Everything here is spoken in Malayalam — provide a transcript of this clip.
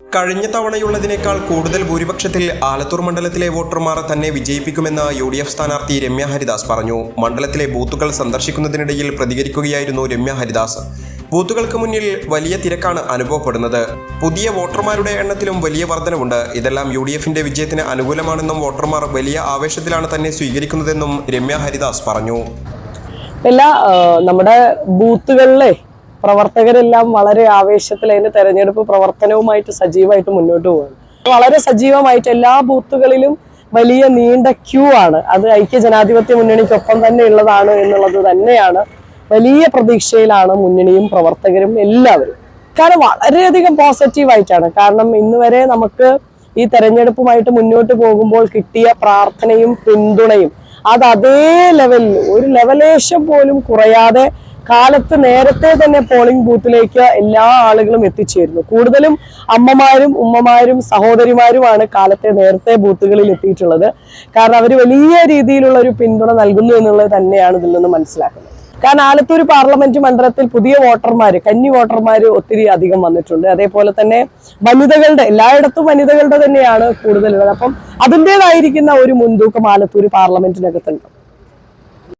കഴിഞ്ഞ തവണയുള്ളതിനേക്കാൾ കൂടുതൽ ഭൂരിപക്ഷത്തിൽ ആലത്തൂർ മണ്ഡലത്തിലെ വോട്ടർമാർ തന്നെ വിജയിപ്പിക്കുമെന്ന് യു ഡി എഫ് സ്ഥാനാർത്ഥി രമ്യ ഹരിദാസ് പറഞ്ഞു. മണ്ഡലത്തിലെ ബൂത്തുകൾ സന്ദർശിക്കുന്നതിനിടയിൽ പ്രതികരിക്കുകയായിരുന്നു രമ്യ ഹരിദാസ്. ബൂത്തുകൾക്ക് മുന്നിൽ വലിയ തിരക്കാണ് അനുഭവപ്പെടുന്നത്. പുതിയ വോട്ടർമാരുടെ എണ്ണത്തിലും വലിയ വർധനവുണ്ട്. ഇതെല്ലാം യു ഡി എഫിന്റെ വിജയത്തിന് അനുകൂലമാണെന്നും വോട്ടർമാർ വലിയ ആവേശത്തിലാണ് തന്നെ സ്വീകരിക്കുന്നതെന്നും രമ്യ ഹരിദാസ് പറഞ്ഞു. എല്ലാ നമ്മുടെ ബൂത്തുകളിലെ പ്രവർത്തകരെല്ലാം വളരെ ആവേശത്തിൽ അതിന്റെ തെരഞ്ഞെടുപ്പ് പ്രവർത്തനവുമായിട്ട് സജീവമായിട്ട് മുന്നോട്ട് പോവുകയാണ്. വളരെ സജീവമായിട്ട് എല്ലാ ബൂത്തുകളിലും വലിയ നീണ്ട ക്യൂ ആണ്. അത് ഐക്യ ജനാധിപത്യ മുന്നണിക്കൊപ്പം തന്നെ ഉള്ളതാണ് എന്നുള്ളത് തന്നെയാണ് വലിയ പ്രതീക്ഷയിലാണ് മുന്നണിയും പ്രവർത്തകരും എല്ലാവരും. കാരണം വളരെയധികം പോസിറ്റീവായിട്ടാണ്. കാരണം ഇന്ന് വരെ നമുക്ക് ഈ തെരഞ്ഞെടുപ്പുമായിട്ട് മുന്നോട്ട് പോകുമ്പോൾ കിട്ടിയ പ്രാർത്ഥനയും പിന്തുണയും അത് അതേ ലെവലിൽ ഒരു ലെവലേശം പോലും കുറയാതെ കാലത്ത് നേരത്തെ തന്നെ പോളിംഗ് ബൂത്തിലേക്ക് എല്ലാ ആളുകളും എത്തിച്ചേരുന്നു. കൂടുതലും അമ്മമാരും ഉമ്മമാരും സഹോദരിമാരുമാണ് കാലത്തെ നേരത്തെ ബൂത്തുകളിൽ എത്തിയിട്ടുള്ളത്. കാരണം അവർ വലിയ രീതിയിലുള്ള ഒരു പിന്തുണ നൽകുന്നു എന്നുള്ളത് തന്നെയാണ് ഇതിൽ നിന്ന് മനസ്സിലാക്കുന്നത്. കാരണം ആലത്തൂർ പാർലമെന്റ് മണ്ഡലത്തിൽ പുതിയ വോട്ടർമാർ കന്നി വോട്ടർമാർ ഒത്തിരി അധികം വന്നിട്ടുണ്ട്. അതേപോലെ തന്നെ വനിതകളുടെ എല്ലായിടത്തും വനിതകളുടെ തന്നെയാണ് കൂടുതലുള്ളത്. അപ്പം അതിന്റെതായിരിക്കുന്ന ഒരു മുൻതൂക്കം ആലത്തൂർ പാർലമെന്റിനകത്തുണ്ട്